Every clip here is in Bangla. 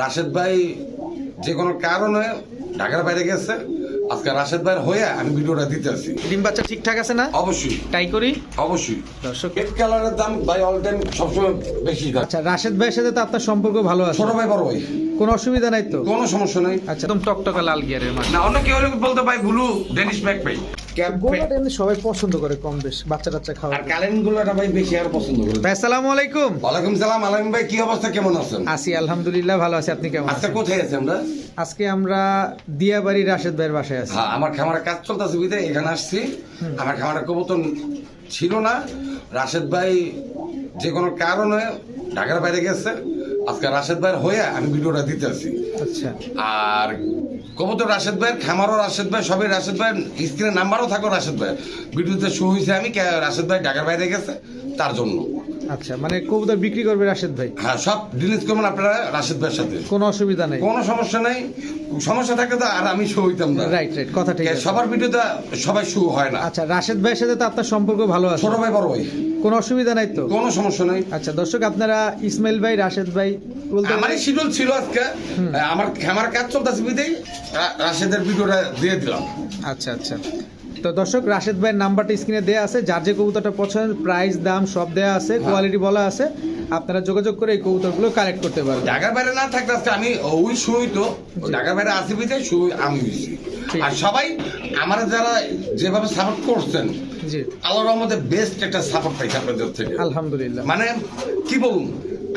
রাশেদ ভাই যে কোনো কারণে ঢাকার বাইরে গেছে। আজকে রাশেদ ভাইয়ের হয়ে আমি ভিডিওটা দিতে আসি। ডিম বাচ্চা ঠিকঠাক আছে না? অবশ্যই। তাই করি। অবশ্যই। দর্শক রেড কালারের দাম ভাই অল টাইম সবসময় বেশি। আচ্ছা রাশেদ ভাইয়ের সাথে তো আপনার সম্পর্ক ভালো আছে। ছোট ভাই বড় ভাই। কোনো অসুবিধা নাই তো? কোনো সমস্যা নাই। আচ্ছা একদম টকটকা লাল গিয়ারের মাছ না অন্য কেউ হলে বলতে ভাই ব্লু ডেনিশ ব্যাক ভাই। ক্যাপ গোলাটা এমনি সবাই পছন্দ করে কম বেশ বাচ্চা টাচ্চা খাওয়া আর কালেন গুলোটা ভাই বেশি আর পছন্দ করে ভাই আসসালামু আলাইকুম। ওয়ালাইকুম সালাম আলাইম ভাই কি অবস্থা কেমন আছেন? আছি আলহামদুলিল্লাহ ভালো আছি। আপনি কেমন আজকে আছেন? কোথায় আছি আমরা? আজকে আমরা দিয়াবাড়ি রাশেদ ভাইয়ের বাসায় আছি। হ্যাঁ আমার খামারের কাজ চলতেছে বিদে এখানে আসছি। আমার খামারের কবুতর ছিল না। রাশেদ ভাই যে কোনো কারণে ঢাকার বাইরে গেছে। আজকে রাশেদ ভাইয়ের হয়ে আমি ভিডিওটা দিতে আসি আচ্ছা। আর তো রাশেদ ভাইয়ের খামারও রাশেদ ভাই সবই রাশেদ ভাই স্ক্রিনে নাম্বারও থাকো রাশেদ ভাই। ভিডিওতে শু হয়েছে আমি রাশেদ ভাই ঢাকার বাইরে গেছে তার জন্য। আচ্ছা মানে কবুতর বিক্রি করবে রাশেদ ভাই? হ্যাঁ সব ডিলিট করবেন আপনারা? রাশেদ ভাইয়ের সাথে। কোনো অসুবিধা নেই। কোনো সমস্যা নাই। সমস্যা থাকলে তো আর আমি শো হইতাম না। রাইট রাইট কথা ঠিক সবার ভিডিওতে সবাই শো হয় না। আচ্ছা রাশেদ ভাইয়ের সাথে তো আপনার সম্পর্ক ভালো আছে। ছোট ভাই বড় ভাই। কোনো অসুবিধা নাই তো? কোনো সমস্যা নাই। আচ্ছা দর্শক আপনারা ইসমাইল ভাই রাশেদ ভাই বলতে আমারই শিডিউল ছিল আজকে। আমার আমার কাজ চলতেছে বিদেই রাশেদের ভিডিওটা দিয়ে দিলাম। আচ্ছা আচ্ছা। তো দর্শক রাশেদ ভাইয়ের নাম্বারটা স্ক্রিনে দেওয়া আছে। যার যে কবুতরটা পছন্দ প্রাইস দাম সব দেওয়া আছে কোয়ালিটি বলা আছে। আপনারা যোগাযোগ করে এই কবুতরগুলো কালেক্ট করতে পারবেন। ঢাকার বাইরে না থাকতে আজকে আমি ওই শুই তো। ঢাকার বাইরে আসি বিদে শুই আমি আর সবাই আমার যারা যেভাবে সাপোর্ট করছেন জি। আল্লাহর রহমতে বেস্ট একটা সাপোর্ট পাইছে আপনাদের থেকে। আলহামদুলিল্লাহ। মানে কি বলুন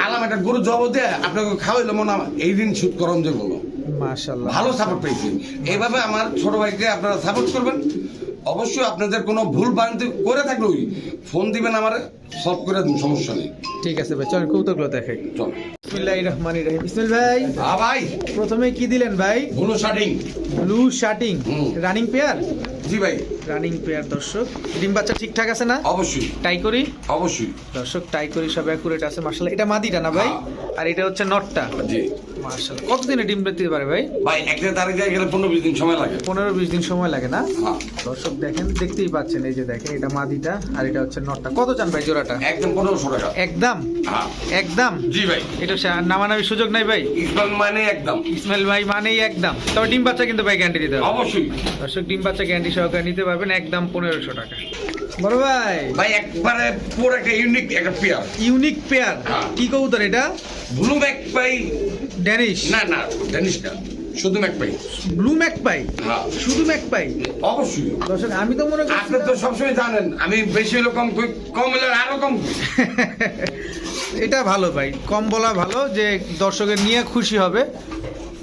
আলাম একটা গরু জব দিয়ে আপনাকে খাওয়াইলো মনে হয় এই দিন শুট করম যে বলো। মাশাআল্লাহ। ভালো সাপোর্ট পেয়েছি এইভাবে আমার ছোট ভাইকে আপনারা সাপোর্ট করবেন। অবশ্যই আপনাদের কোনো ভুল ভ্রান্তি করে থাকলে ফোন দিবেন আমার সলভ করে দিন সমস্যা নেই। ঠিক আছে ভাই চল কবুতরগুলো দেখাই। চল। বিসমিল্লাহির রহমানির রহিম। ইসমাইল ভাই হ্যাঁ ভাই। প্রথমে কি দিলেন ভাই? Blue shirting. Blue shirting. Running pair? জি ভাই। রানিং পেয়ার দর্শক। ডিম বাচ্চা ঠিকঠাক আছে না? অবশ্যই। টাই করি? অবশ্যই। দর্শক টাই করি সব অ্যাকুরেট আছে মাশাআল্লাহ। এটা মাদিটা না ভাই? আর এটা হচ্ছে নটটা। জি। মাশাআল্লাহ। কতদিনে ডিম দিতে পারে ভাই? ভাই একটা তারিখে গেলে পনেরো বিশ দিন সময় লাগে। পনেরো বিশ দিন সময় লাগে না? হ্যাঁ। দর্শক দেখেন দেখতেই পাচ্ছেন এই যে দেখেন এটা মাদিটা আর এটা হচ্ছে নটটা। কত চান ভাই জোড়াটা? একদম পনেরোশো টাকা। একদম? হ্যাঁ। একদম? জি ভাই। এটা নামানামির সুযোগ নাই ভাই? ইসলাম মানে একদম। ইসমাইল ভাই মানেই একদম। তবে ডিম বাচ্চা কিন্তু ভাই গ্যারান্টি দিতে হবে। অবশ্যই। দর্শক ডিম বাচ্চা গ্যারান্টি সহকারে নিতে পারবেন একদম পনেরোশো টাকা। বড় ভাই। ভাই একবারে পুরো একটা ইউনিক একটা পেয়ার ইউনিক পেয়ার। কি কবুতর এটা? ব্লু ম্যাক পাই ড্যানিশ না না জানিস না। শুধু magpie blue magpie হ্যাঁ। শুধু ম্যাক পাই অবশ্যই। দর্শক আমি তো মনে করি আপনি তো সবসময় জানেন আমি বেশি হলে কম কই, কম হলে আরও কম এটা ভালো ভাই কম বলা ভালো যে দর্শকের নিয়ে খুশি হবে।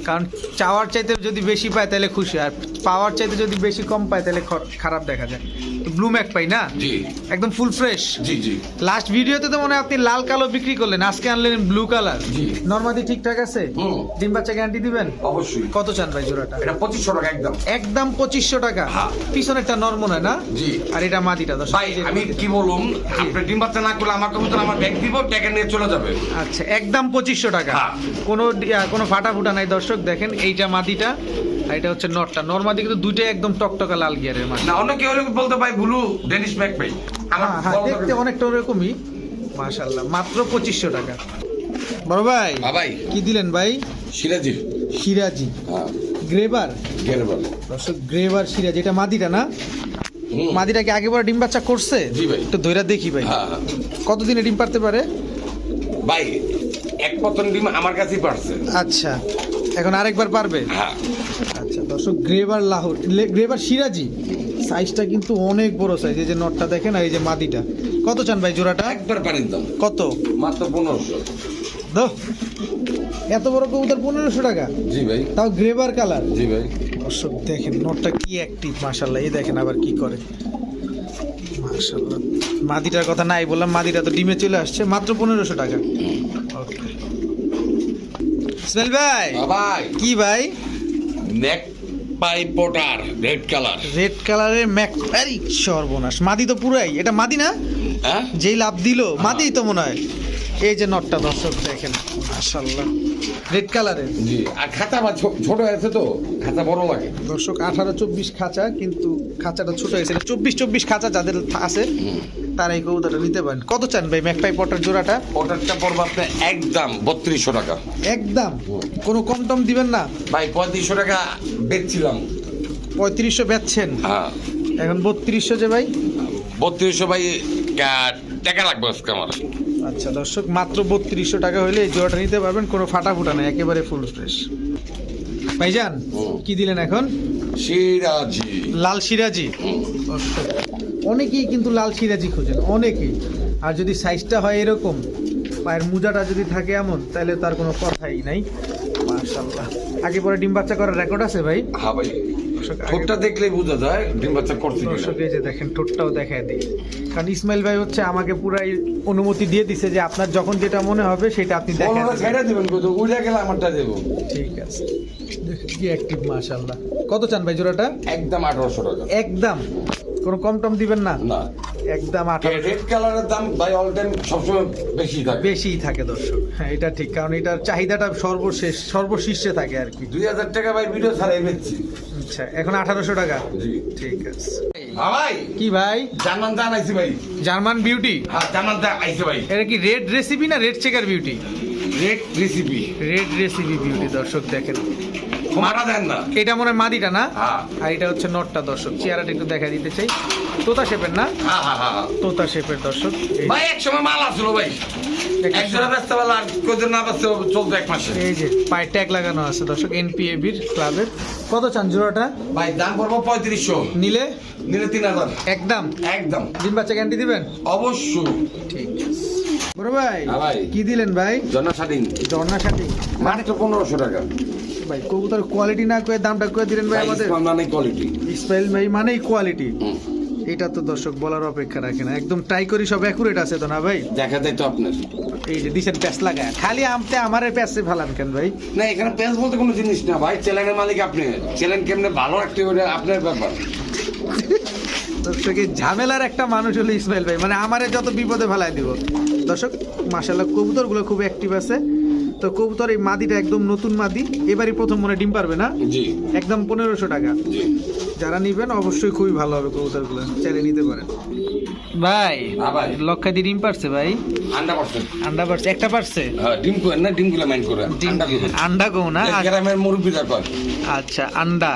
কারণ চাওয়ার চাইতে যদি বেশি পায় তাহলে খুশি আর পাওয়ার চাইতে যদি বেশি কম পায় তাহলে খারাপ দেখা যায়। ব্লু ম্যাক পাই না? জি। একদম ফুল ফ্রেশ জি জি। লাস্ট ভিডিওতে তো মনে হয় আপনি লাল কালো বিক্রি করলেন আজকে আনলেন ব্লু কালার জি। ঠিকঠাক আছে? ডিম বাচ্চা গ্যারান্টি দিবেন? অবশ্যই। কত চান ভাই জোড়াটা? এটা পঁচিশশো টাকা একদম। একদম পঁচিশশো টাকা। পিছনে একটা নর্মল হয় না? জি। আর এটা মাদিটা দশ ভাই আমি কি বলুম আপনি ডিম বাচ্চা না করলে আমার কবুতর আমার ব্যাগ দিব ট্যাগে নিয়ে চলে যাবে। আচ্ছা একদম পঁচিশশো টাকা। কোনো কোনো ফাটা ফুটা নাই দর্শক দেখেন এইটা মাদিটা। আর এটা হচ্ছে নটটা। নর্মাদি কিন্তু দুইটাই একদম টকটকা লাল গিয়ারের মাছ না অন্য কেউ বলতে ভাই ব্লু ডেনিশ ম্যাক পাই আমার হ্যাঁ হ্যাঁ দেখতে অনেকটা ওরকমই। মাশাল্লাহ মাত্র পঁচিশশো টাকা। বড় ভাই ভাই কি দিলেন ভাই? সিরাজি সিরাজি হ্যাঁ। গ্রেবার? গেলে দর্শক গ্রেবার সিরাজি এটা মাদিটা না। মাদিটা কি আগে বড় ডিম বাচ্চা করছে? জি ভাই। একটু ধৈরা দেখি ভাই। হ্যাঁ হ্যাঁ। কতদিনে ডিম পারতে পারে? ভাই এক পতন ডিম আমার কাছেই পারছে। আচ্ছা। এখন আরেকবার পারবে? হ্যাঁ। আচ্ছা দর্শক গ্রেভার লাহোর গ্রেভার সিরাজি। সাইজটা কিন্তু অনেক বড় সাইজ এই যে নটটা দেখেন আর এই যে মাদিটা। কত চান ভাই জোড়াটা? একবার পানির দাম। কত? মাত্র পনেরোশো। এত বড় কবুতর পনেরোশো টাকা? জি ভাই। তাও গ্রেভার কালার? জি ভাই। দর্শক দেখেন নটটা কি অ্যাক্টিভ মাশাল্লাহ এই দেখেন আবার কি করে। মাদিটার কথা নাই বললাম মাদিটা তো ডিমে চলে আসছে মাত্র পনেরোশো টাকা। ওকে ইসমাইল ভাই। ভাই। কি ভাই? নেক পাইপটার রেড কালার। রেড কালারের ম্যাক আরে সর্বনাশ। মাদি তো পুরাই। এটা মাদি না? হ্যাঁ? যেই লাভ দিল মাদি তো মনে হয়। এই যে নটটা দর্শক দেখেন মাশাল্লাহ রেড কালারের। জি আর খাতা বা ছোট আছে তো খাতা বড় লাগে। দর্শক আঠারো চব্বিশ খাঁচা কিন্তু খাঁচাটা ছোট হয়েছে। চব্বিশ চব্বিশ খাঁচা যাদের আছে তারা এই কবুতরটা নিতে পারেন। কত চান ভাই ম্যাকপাই পটার জোড়াটা? ওটারটা পড়বে আপনার একদম বত্রিশশো টাকা। একদম? কোনো কম টম দিবেন না? ভাই পঁয়ত্রিশশো টাকা বেচছিলাম। পঁয়ত্রিশশো বেচছেন? হ্যাঁ। এখন বত্রিশশো যে ভাই? বত্রিশশো ভাই টাকা লাগবে আজকে আমার। আচ্ছা দর্শক মাত্র বত্রিশশো টাকা হলে এই জোড়াটা নিতে পারবেন কোনো ফাটা ফুটা নেই একেবারে ফুল ফ্রেশ ভাইজান। কি দিলেন এখন? সিরাজি। লাল সিরাজি? অনেকেই কিন্তু লাল সিরাজি খোঁজেন অনেকেই। আর যদি সাইজটা হয় এরকম পায়ের মোজাটা যদি থাকে এমন তাহলে তার কোনো কথাই নাই। মাশাল্লাহ আগে পরে ডিম বাচ্চা করার রেকর্ড আছে ভাই? হ্যাঁ ভাই। দর্শক, ঠোঁটটা দেখলেই বোঝা যায় ডিম বাচ্চা করছে কিনা। দর্শক এই যে দেখেন ঠোঁটটাও দেখায় দিই। কারণ ইসমাইল ভাই হচ্ছে আমাকে পুরাই অনুমতি দিয়ে দিছে যে আপনার যখন যেটা মনে হবে সেটা আপনি দেখেন। ছেড়ে দিবেন কিন্তু উড়ে গেলে আমারটা দেবো। ঠিক আছে। কি অ্যাক্টিভ মাশাল্লাহ কত চান ভাই জোড়াটা? একদম আঠারোশো টাকা। একদম? কোনো কম টম দিবেন না? না। একদম আঠারো রেড কালারের দাম ভাই অল টাইম সবসময় বেশি থাকে। বেশিই থাকে দর্শক। হ্যাঁ এটা ঠিক। কারণ এটার চাহিদাটা সর্বশেষ সর্বশীর্ষে থাকে আর কি। দুই হাজার টাকা ভাই ভিডিও ছাড়াই বেচছি। আচ্ছা এখন আঠারোশো টাকা। জি। ঠিক আছে। ভাই কি ভাই? জার্মান দান আইছে ভাই। German beauty? হ্যাঁ জার্মান দান আইছে ভাই। এটা কি রেড রেসিপি না red checker beauty red recipe red recipe beauty দর্শক দেখেন। মারা দেন না। এটা মনে হয় মাদিটা না? আর এটা হচ্ছে নটটা দর্শক। চেহারাটা একটু দেখা দিতে চাই। তোতা শেপের না? তোতা শেপের দর্শক। ভাই এক সময়। মাল আসলো ভাই এই যে পায়ে ট্যাগ লাগানো আছে দর্শক এনপিএবির ক্লাবের। কত চান জোড়াটা? ভাই দাম পড়ব পঁয়ত্রিশশো। নিলে? নিলে তিন হাজার। একদম? একদম। দিন বাচ্চা গ্যারান্টি দিবেন? অবশ্যই। ঠিক আছে। বড় ভাই হ্যাঁ ভাই। কি দিলেন ভাই? জনা স্বাধীন ঝর্ণা সাথে মাত্র পনেরোশো টাকা। ভাই। কবুতর কোয়ালিটি না করে দামটা করে দিলেন ভাই আমাদের। আমাদের কোয়ালিটি ইসমাইল ভাই মানেই কোয়ালিটি এটা তো দর্শক বলার অপেক্ষা রাখে না। একদম ট্রাই করি সব অ্যাকুরেট আছে তো না ভাই? দেখা যায় তো আপনার। এই যে দিছেন প্যাস লাগায়। খালি আমতে আমারে প্যাসে ফালান কেন ভাই? না এখানে পেঁয়াজ বলতে কোনো জিনিস না ভাই। চ্যানেলের মালিক আপনি। চ্যানেল কেমনে ভালো রাখতে হবে আপনার ব্যাপার। দর্শক ঝামেলার একটা মানুষ হলো ইসমাইল ভাই। মানে আমারে যত বিপদে ফেলাই দিব। দর্শক মাশাল্লাহ কবুতরগুলো খুব অ্যাক্টিভ আছে। তো কবুতর এই মাদিটা একদম নতুন মাদি এবারই প্রথম মনে ডিম পারবে না? জি। একদম পনেরোশো টাকা। জি। যারা নিবেন অবশ্যই খুবই ভালো হবে কবুতরগুলো। চাইলে নিতে পারেন। ভাই হ্যাঁ ভাই। লক্ষাদি ডিম পারছে ভাই? আন্ডা পার্সেন্ট আন্ডা পারছে একটা পারছে? হ্যাঁ ডিম করে না ডিমগুলো মাইন্ড করে। আন্ডা করে আন্ডা গো না? গ্রামের মুরব্বীরা কয় আচ্ছা আন্ডা।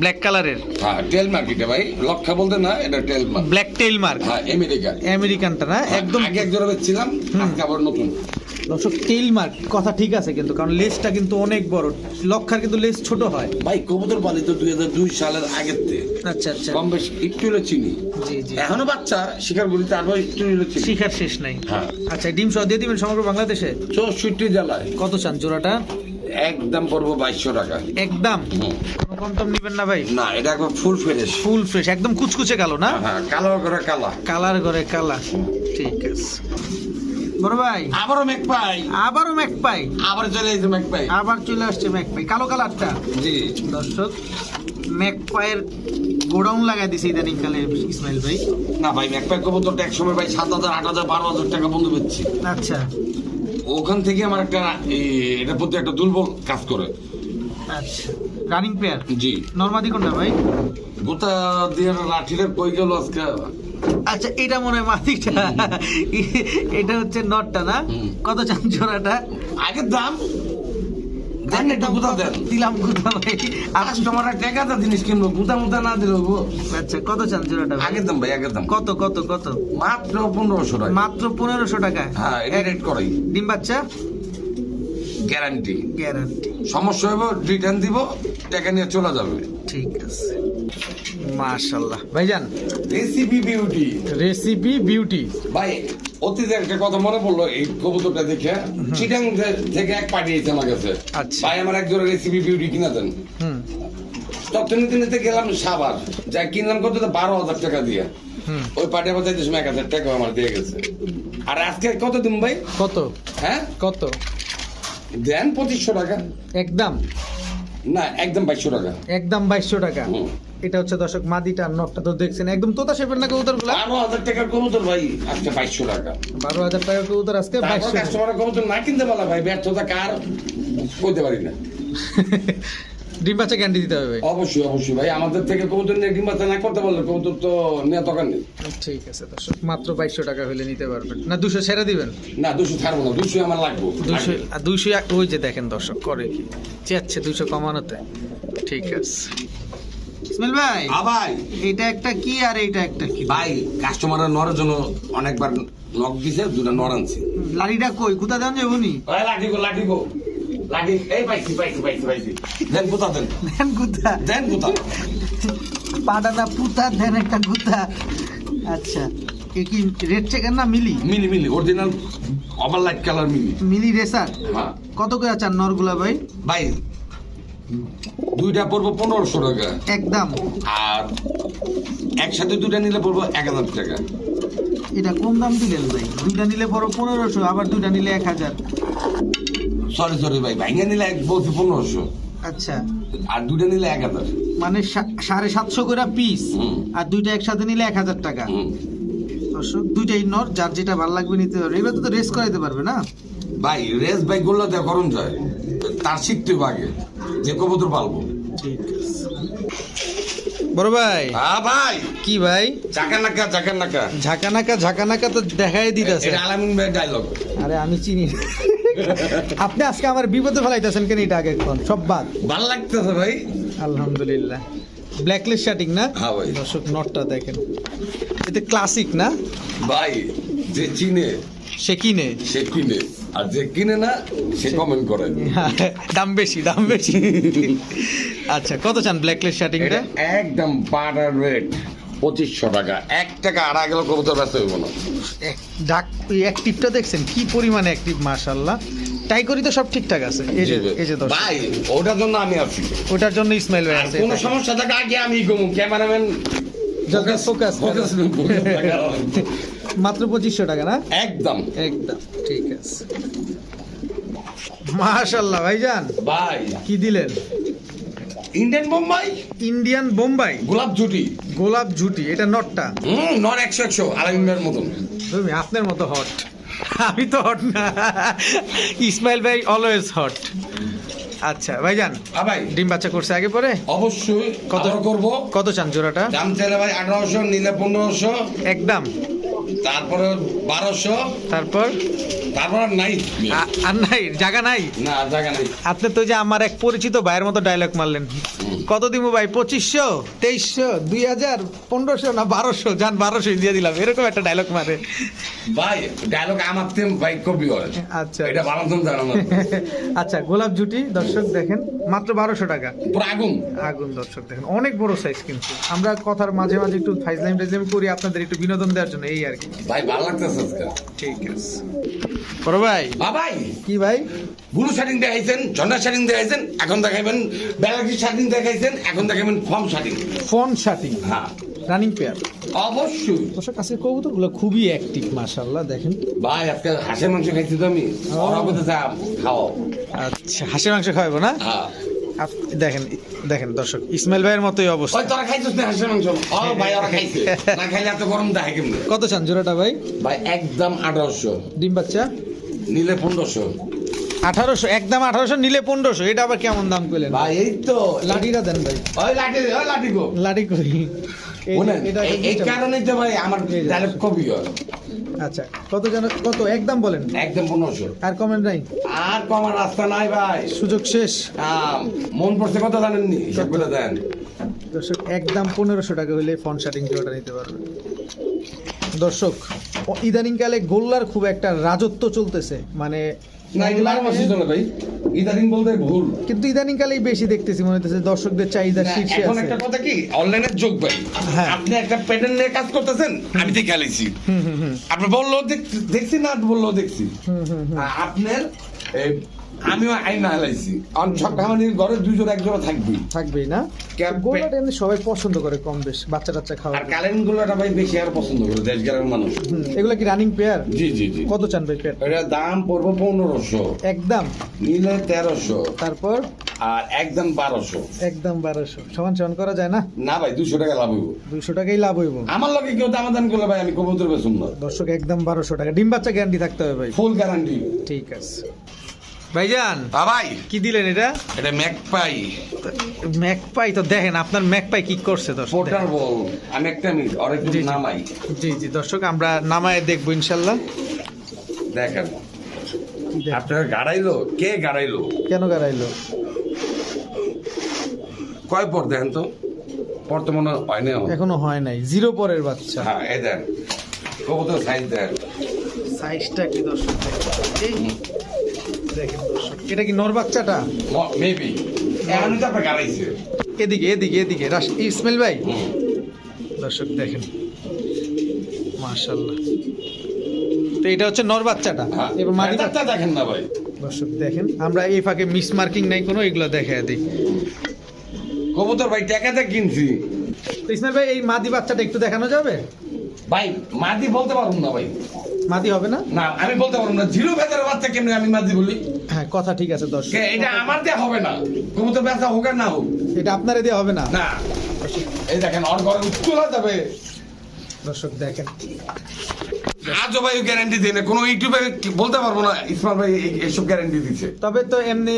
ব্ল্যাক কালারের হ্যাঁ টেল মার্কেটে ভাই। লক্ষা বলতে না এটা tail mark black tail mark হ্যাঁ আমেরিকা আমেরিকানটা না? একদম আগে এক জোড়া বেচছিলাম আজকে আবার নতুন। দর্শক টেইল মার্ক কথা ঠিক আছে কিন্তু কারণ লেসটা কিন্তু অনেক বড়। লক্ষার কিন্তু লেস ছোট হয়। ভাই কবুতর পালিত দুই হাজার দুই সালের আগের আচ্ছা আচ্ছা। কম বেশ একটু হলে চিনি। জি জি। এখনও বাচ্চা শিকার করি তারপর একটু হলে চিনি। শিখার শেষ নাই। হ্যাঁ। আচ্ছা ডিম সহ দিয়ে দিবেন সমগ্র বাংলাদেশে? চৌষট্টি জেলায়। কত চান জোড়াটা? একদম পড়ব বাইশশো টাকা। একদম? কোনো কম টম নিবেন না ভাই? না এটা একবার ফুল ফ্রেশ। ফুল ফ্রেশ একদম কুচকুচে কালো না? হ্যাঁ কালো করে কালা। কালার করে কালা। ঠিক আছে। বড় ভাই। আবারও মেঘ পাই। আবারও পাই। আবার চলে মেঘ পাই। আবার চলে আসছে পাই। কালো কালারটা। জি। দর্শক গোডাউন লাগাই দিছে ইদানিং কালে ইসমাইল ভাই। না ভাই কবুতরটা এক সময় ভাই সাত হাজার আট হাজার বারো হাজার টাকা বন্ধু পেয়েছি। আচ্ছা। ওখান থেকে আমার একটা এটার প্রতি একটা দুর্বল কাজ করে। আচ্ছা। রানিং পেয়ার জি। নর্মাদি কোনটা ভাই? গোটা দিয়ে লাঠিটা কই গেল আজকে? আচ্ছা এটা মনে হয় মাটিটা। এটা হচ্ছে নটটা না? কত চান জোড়াটা আগের দাম? দেন একটু গুতা দেন দিলাম গুদা জিনিস কিনবো গুতা মুতা না দিলে হব। আচ্ছা কত চান জোড়াটা আগের দাম ভাই আগের দাম। কত কত কত? মাত্র পনেরোশো টাকা। মাত্র পনেরোশো টাকা। হ্যাঁ এটা রেট করাই। ডিম বাচ্চা? গ্যারান্টি গ্যারান্টি সমস্যা হইব রিটার্ন দিব টাকা নিয়ে চলে যাবে। ঠিক আছে। মাশাল্লাহ ভাইজান রেসিপি বিউটি রেসিপি বিউটি ভাই অতীতে একটা কথা মনে পড়ল এই কবুতরটা দেখে। চিটাং থেকে এক পাঠিয়েছে আমার কাছে। আচ্ছা। ভাই আমার এক রেসিপি বিউটি কিনা দেন। তখন গেলাম সাবার যা কিনলাম কত বারো হাজার টাকা দিয়ে। ওই পাঠিয়ে সময় এক হাজার টাকা আমার দিয়ে গেছে। আর আজকে কত দিন ভাই? কত? হ্যাঁ? কত? দেন পঁচিশশো টাকা। একদম। না একদম বাইশশো টাকা। একদম বাইশশো টাকা। এটা হচ্ছে দর্শক মাদিটা নকটা নটটা তো দেখছেন একদম তোতা শেপের না কবুতরগুলো বারো হাজার টাকার কবুতর ভাই আজকে বাইশশো টাকা। বারো হাজার টাকার কবুতর আজকে বাইশশো কাস্টমার কবুতর না কিনতে পারলা ভাই ব্যর্থতা কার বলতে পারি না। ডিম বাচ্চা ক্যান্ডি দিতে হবে ভাই। অবশ্যই অবশ্যই ভাই। আমাদের থেকে কবুতর নিয়ে ডিম বাচ্চা না করতে পারলে কবুতর তো নেওয়া দরকার নেই। ঠিক আছে দর্শক মাত্র বাইশশো টাকা হলে নিতে পারবেন। না দুশো ছেড়ে দিবেন? না দুশো ছাড়বো না দুশো আমার লাগবো। দুশো আর দুশো ওই যে দেখেন দর্শক করে কি? চেয়েছে দুশো কমানোতে। ঠিক আছে। ইসমাইল ভাই ভাই। এটা একটা কি আর এইটা একটা কি? ভাই কাস্টমাররা নড়ার জন্য অনেকবার নক দিছে দুটা নর আনছি। লাড়িটা কই? গুতা দেন যাব নি ভাই লাঠি গো লাঠি গো। লাঠি এই পাইছি পাইছি পাইছি পাইছি। দেন কোথা দেন। দেন গুতা। দেন কোথা পাডানা পুতা দেন একটা গুতা। আচ্ছা এ কি রেড চেকেন না mealy? Mealy mealy original over light colour mealy. Mealy racer? হ্যাঁ। কত করে চান নরগুলা ভাই? ভাই দুইটা পড়ব পনেরোশো টাকা। একদম। আর একসাথে দুইটা নিলে পড়ব এক হাজার টাকা। এটা কম দাম দিলেন ভাই। দুইটা নিলে বড় পনেরোশো আবার দুইটা নিলে এক হাজার। সরি সরি ভাই ভাইঙ্গা নিলে এক বলছি পনেরোশো। আচ্ছা। আর দুইটা নিলে এক হাজার। মানে সা- সাড়ে সাতশো করে পিস আর দুইটা একসাথে নিলে এক হাজার টাকা। দর্শক দুইটাই নর যার যেটা ভালো লাগবে নিতে পারবে। এবার তো রেস করাইতে পারবে না? ভাই রেস ভাই গোল্লা দেওয়া করণ যায়। তার শিখতে হবে আগে যে কবুতর পালবো। ঠিক বড় ভাই। হ্যাঁ ভাই। কি ভাই? চাকা নাকা চাকা নাকা ঝাঁকানাকা ঝাঁকানাকা তো দেখাই দিতেছে। এটা আলামিন ভাই ডায়লগ আরে আমি চিনি না। আপনি আজকে আমার বিপদে ফেলাইতেছেন কেন এটা আগে কোন? সব বাদ। ভালো লাগতেছে ভাই। আলহামদুলিল্লাহ। ব্ল্যাকলিস্ট শার্টিং না? হ্যাঁ ভাই। দর্শক নটটা দেখেন। এটা ক্লাসিক না? ভাই যে চিনে সে কিনে। সে কিনে। আর যে কিনে না সে কমেন্ট করে। দাম বেশি দাম বেশি। আচ্ছা কত চান ব্ল্যাকলিস্ট শার্টিংটা একদম বাটার রেট পঁচিশশো টাকা। এক টাকা আড়াই গেল কবুতর ব্যস্ত হইব না। ডাক অ্যাক্টিভটা দেখছেন? কি পরিমাণে অ্যাক্টিভ মাশাআল্লাহ। তাই করি তো সব ঠিকঠাক আছে। এই যে এই যে ভাই ওটার জন্য আমি আছি। ওটার জন্য ইসমাইল ভাই আছে। কোনো সমস্যা থাকে আগে আমি কমু ক্যামেরাম্যান Focus, focus, focus. মাত্র পঁচিশশো টাকা না? একদম। একদম ঠিক আছে। মাশাল্লাহ ভাইজান। ভাই। কি দিলেন? ইন্ডিয়ান বোম্বাই ইন্ডিয়ান বোম্বাই গোলাপ জুটি গোলাপ ঝুটি এটা নটটা। হুম নন একশো একশো আলামিনের মতন। তুমি আপনার মতো হট। আমি তো হট না। ইসমাইল ভাই অলওয়েজ হট আচ্ছা ভাইজান আ ভাই। ডিম বাচ্চা করছে আগে পরে? অবশ্যই? কত করব। কত চান জোড়াটা? দাম চাইলে ভাই আঠারোশো নিলে পনেরোশো। একদম। তারপরে বারোশো। তারপর? তারপর নাই। আ- আর নাই? জায়গা নাই? না আর জায়গা নেই। আপনি তো যে আমার এক পরিচিত ভাইয়ের মতো ডায়লগ মারলেন। কত দিব ভাই? পঁচিশশো তেইশশো দুই হাজার পনেরোশো না বারোশো? যান বারোশো দিয়ে দিলাম। এরকম একটা ডায়লগ মারে। ভাই ডায়লগ আমার তেম ভাই কবি আচ্ছা। এটা জানো আচ্ছা গোলাপ জুটি দর্শক দেখেন মাত্র বারোশো টাকা। আগুন। আগুন দর্শক দেখেন। অনেক বড় সাইজ কিন্তু। আমরা কথার মাঝে মাঝে একটু করি আপনাদের একটু বিনোদন দেওয়ার জন্য এই আর কি। ভাই ভালো লাগতেছে ঠিক আছে। বড় ভাই। বাবাই। কি ভাই? ব্লু শার্টিং দেখাইছেন শার্টিং দেখাইছেন এখন দেখাইবেন ব্যালাকি শার্টিং দেখাইছেন এখন দেখাবেন ফর্ম শার্টিং। ফর্ম শার্টিং। হ্যাঁ। Running pair. অবশ্যই। দর্শক আজকে কবুতরগুলো খুবই অ্যাক্টিভ দেখেন। ভাই আজকে হাঁসের মাংস খাইছি তো আমি। আচ্ছা হাঁসের মাংস খাওয়াবো না? হ্যাঁ। দেখেন দেখেন দর্শক ইসমাইল ভাইয়ের মতোই অবস্থা। ওই তোরা খাইছিস না হাঁসের মাংস। ও ভাই ওরা খাইছে। না খাইলে এত গরম দেখে কেমনে? কত চান জোড়াটা ভাই? ভাই একদম আঠারোশো। ডিম বাচ্চা? নিলে 1500 আঠারোশো একদম আঠারোশো নিলে পনেরোশো। এটা আবার কেমন দাম করলেন ভাই এই তো। লাঠিটা দেন ভাই। ওই লাঠি ওই লাঠি গো। লাঠি করি এই কারণেই তো ভাই আমার। হয় আচ্ছা কত যেন কত? একদম বলেন। একদম পনেরোশো। আর কমেন্ট নাই। আর কমার রাস্তা নাই ভাই। সুযোগ শেষ। মন পড়ছে কত জানেননি? হিসাব দেন। দর্শক একদম পনেরোশো টাকা হলে ফোন শার্টিং জোড়াটা নিতে দর্শক ইদানিংকালে গোল্লার খুব একটা রাজত্ব চলতেছে। মানে না ভাই। ইদানিং বলতে ভুল। কিন্তু ইদানিংকালেই বেশি দেখতেছি মনে হচ্ছে দর্শকদের চাহিদা শীর্ষে এখন একটা কথা কি অনলাইনের যোগ ভাই। হ্যাঁ। আপনি একটা প্যাটার্ন নিয়ে কাজ করতেছেন আমি দেখে আলাইছি। আপনি বলল দেখ- দেখছি না বলল দেখছি। আপনার আমিও আইন হালাইছি কারণ সব খামারির ঘরে দুই জোড়া এক জোড়া থাকবেই না? গোলাটা এমনি সবাই পছন্দ করে কম বেশ বাচ্চা টাচ্চা খাওয়া আর কারেন্ট গুলোটা ভাই বেশি আর পছন্দ করে দেশ গ্রামের মানুষ এগুলো কি রানিং পেয়ার জি জি জি। কত চান ভাই পেয়ার এটা দাম পড়ব পনেরোশো। একদম। নিলে তেরোশো। তারপর? আর একদম বারোশো। একদম বারোশো। সমান সমান করা যায় না? না ভাই দুশো টাকা লাভ হইব। দুইশো টাকাই লাভ হইব। আমার লোকে কেউ দামাদান করলে ভাই আমি কবুতর বেসুন না। দর্শক একদম বারোশো টাকা। ডিম বাচ্চা গ্যারান্টি থাকতে হবে ভাই। ফুল গ্যারান্টি ঠিক আছে। ভাইজান ভাই কি দিলেন এটা? এটা ম্যাক পাই ম্যাকপাই তো দেখেন আপনার ম্যাকপাই কি করছে দর্শক পোর্টার বল আমি একটা মিনিট আর একটু জি, জি। নামাই। জি জি দর্শক আমরা নামায় দেখব ইনশাল্লাহ। দেখেন। আপনার গাড়াইলো? কে গাড়াইলো? কেন গাড়াইলো? কয় পর দেন তো? পর তো মনে হয় না এখন। হয় নাই জিরো পরের বাচ্চা। হ্যাঁ এই দেন। কবুতর সাইজ দেন। সাইজটা কি দর্শক এই দেখেন দর্শক এটা কি নর বাচ্চাটা? মেবি এমনই তো আপনার গাড়াইছে এদিকে এদিকে এদিকে। রাস ইসমাইল ভাই? দর্শক দেখেন। মাশাল্লাহ তো এটা হচ্ছে নর বাচ্চাটা। হ্যাঁ। এবার মাদি বাচ্চা দেখেন না ভাই। দর্শক দেখেন। আমরা এই ফাঁকে মিস মার্কিং নাই কোনো এগুলো দেখে দিই। কবুতর ভাই টাকাতে কিনছি। তো ইসমাইল ভাই এই মাদি বাচ্চাটা একটু দেখানো যাবে? ভাই মাদি বলতে পারুন না ভাই। মাদি হবে না? না আমি বলতে পারব না। জিরো ভেতরের বাচ্চা কেমনে আমি মাদি বলি? হ্যাঁ কথা ঠিক আছে দর্শক। এটা আমার দিয়ে হবে না। কবুতর ব্যথা হোক আর না হোক। এটা আপনারে দিয়ে হবে না? না। এই দেখেন ওর ঘরে হয়ে যাবে। দর্শক দেখেন। আজও ভাই গ্যারান্টি দিই না কোনো ইউটিউবে বলতে পারব না ইসমাল ভাই এইসব গ্যারান্টি দিচ্ছে তবে তো এমনি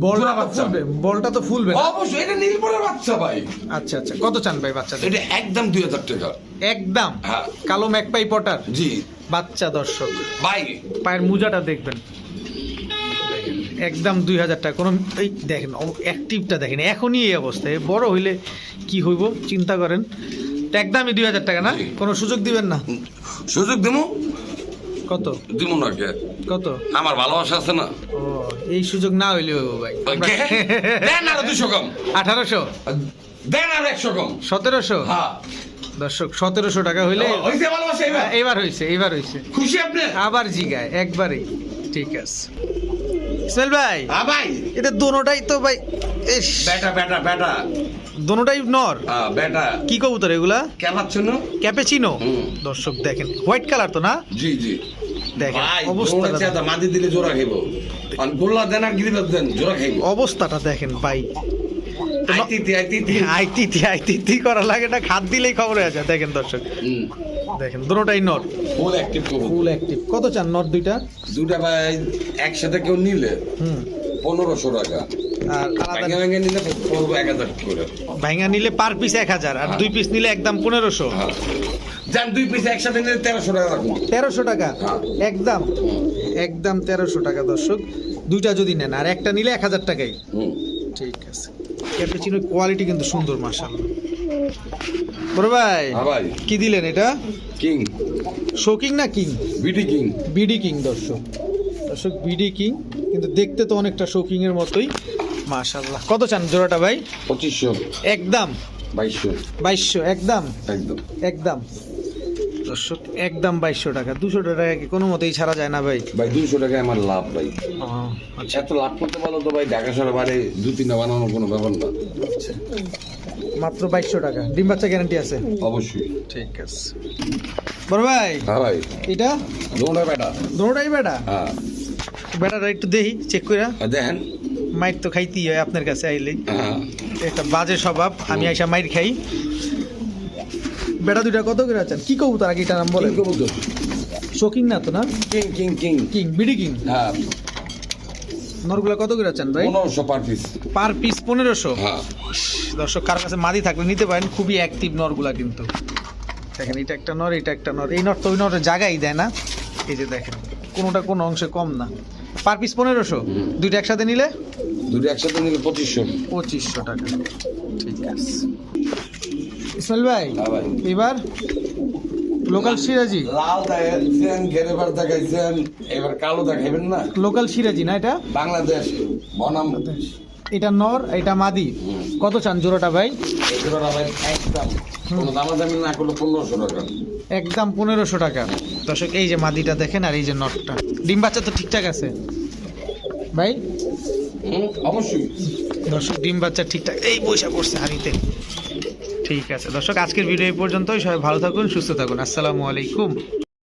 বলটা বাচ্চা। বলটা তো ফুলবে অবশ্যই এটা নীলপরের বাচ্চা ভাই। আচ্ছা আচ্ছা। কত চান ভাই এটা একদম দুই হাজার টাকা। একদম? হ্যাঁ। কালো ম্যাকপাই পটার? জি। বাচ্চা দর্শক। ভাই। পায়ের মোজাটা দেখবেন। একদম দুই হাজার টাকা। কোনো এই দেখেন অ্যাক্টিভটা দেখেন। এখনই এই অবস্থায়। বড় হইলে কি হইব? চিন্তা করেন। একদমই দুই হাজার টাকা না? কোনো সুযোগ দিবেন না? সুযোগ দিমু? কত? দিমু না কে কত? আমার ভালোবাসা আছে না। ও এই সুযোগ না হইলে হইব ভাই? দেন আর দুশো কম। আঠারোশো? দেন আর একশো কম। সতেরোশো? হ্যাঁ। দর্শক সতেরোশো টাকা হইলে এবার? হ্যাঁ, এবার হয়েছে এবার হয়েছে খুশি আপনি? আবার জিগায় একবারেই। ঠিক আছে। ইসমাইল ভাই হ্যাঁ ভাই। এটা দোনোটাই তো ভাই বেটা বেটা বেটা দোনোটাই নর? বেটা। কি কবুতর এগুলা? শুনো ক্যাপেচিনো? দর্শক দেখেন হোয়াইট কালার তো না? জি জি। দেখেন দিলে জোড়া খাইব। আর গোল্লা দেন আর গিরিবাদ দেন জোড়া খাইব। অবস্থাটা দেখেন ভাই। আইতিতি আইতিতি করা লাগে না খাদ দিলেই খবর হয়ে যায় দেখেন দর্শক। দেখেন দুটোটাই নর। ফুল অ্যাক্টিভ করব ফুল অ্যাক্টিভ কত চান নর দুইটা? দুটা ভাই একসাথে কেউ নিলে পনেরোশো টাকা। আর আলাদা ভেঙে ভেঙে নিলে পড়ব এক হাজার করে। ভাইঙ্গা নিলে পার পিস এক হাজার আর দুই পিস নিলে একদম পনেরোশো। হ্যাঁ। যান দুই পিস একসাথে নিলে তেরোশো টাকা তেরোশো টাকা? হ্যাঁ। একদম? একদম তেরোশো টাকা দর্শক। দুইটা যদি নেন আর একটা নিলে এক হাজার টাকাই। ঠিক আছে। ক্যাপেচিনোর কোয়ালিটি কিন্তু সুন্দর মাশাআল্লাহ। বড় ভাই হ্যাঁ ভাই। কি দিলেন এটা? কিং। শোকিং না কিং? বিটি কিং। বিডি কিং দর্শক। দর্শক বিডি কিং কিন্তু দেখতে তো অনেকটা শোকিং এর মতোই। মাশাআল্লাহ। কত চান জোড়াটা ভাই? পঁচিশশো। একদম। বাইশশো। বাইশশো একদম? একদম। একদম। দর্শক একদম বাইশশো টাকা। দুশো টাকা কি কোনো মতেই ছাড়া যায় না ভাই? ভাই দুশো টাকায় আমার লাভ ভাই। আচ্ছা। এত লাভ করতে পারল তো ভাই ঢাকা শহরে বাইরে দু তিনটা বানানো কোনো ব্যাপার না। আচ্ছা। মাত্র বাইশশো টাকা। ডিম বাচ্চা গ্যারান্টি আছে? অবশ্যই। ঠিক আছে। বড় ভাই হ্যাঁ ভাই। এটা? দৌড়া বেটা দোনোটাই বেটা হ্যাঁ। বেটাটা একটু দেখি চেক করে দেখেন। মাইর তো খাইতেই হয় আপনার কাছে আইলেই হ্যাঁ। একটা বাজে স্বভাব আমি আইসা মাইর খাই। বেটা দুইটা কত করে আছেন? কি কবুতর? আগে এটা নাম বলেন। কবুতর। শোকিং না তো না? King king king. King BD king? হ্যাঁ। নরগুলা কত করে আছেন ভাই? পনেরোশো পার পিস পার পিস পনেরোশো? হ্যাঁ। দর্শক কারও কাছে মাদি থাকলে নিতে পারেন খুবই অ্যাক্টিভ নরগুলা কিন্তু। দেখেন এটা একটা নর এটা একটা নর। এই নর তো ওই নরের জায়গায় দেয় না। এই যে দেখেন কোনোটা কোনো অংশে কম না। পার পিস পনেরোশো? দুইটা একসাথে নিলে? দুটো একসাথে নিলে পঁচিশশো। পঁচিশশো টাকা। ঠিক আছে। ইসমাইল ভাই হ্যাঁ এবার লোকাল সিরাজি। লাল দেখাইছেন গেরেবার দেখাইছেন এবার কালো দেখাইবেন না? লোকাল সিরাজি না এটা? বাংলাদেশ বনাম। এটা নর এটা মাদি। কত চান জোড়াটা ভাই? একদম। পনেরোশো টাকা। দর্শক এই যে মাদিটা দেখেন আর এই যে নটটা ডিম বাচ্চা তো ঠিকঠাক আছে? ভাই? অবশ্যই। দর্শক ডিম বাচ্চা ঠিকঠাক। এই পয়সা পড়ছে হাড়িতে। ঠিক আছে। দর্শক আজকের ভিডিও এই পর্যন্তই। সবাই ভালো থাকুন সুস্থ থাকুন। আসসালামু আলাইকুম।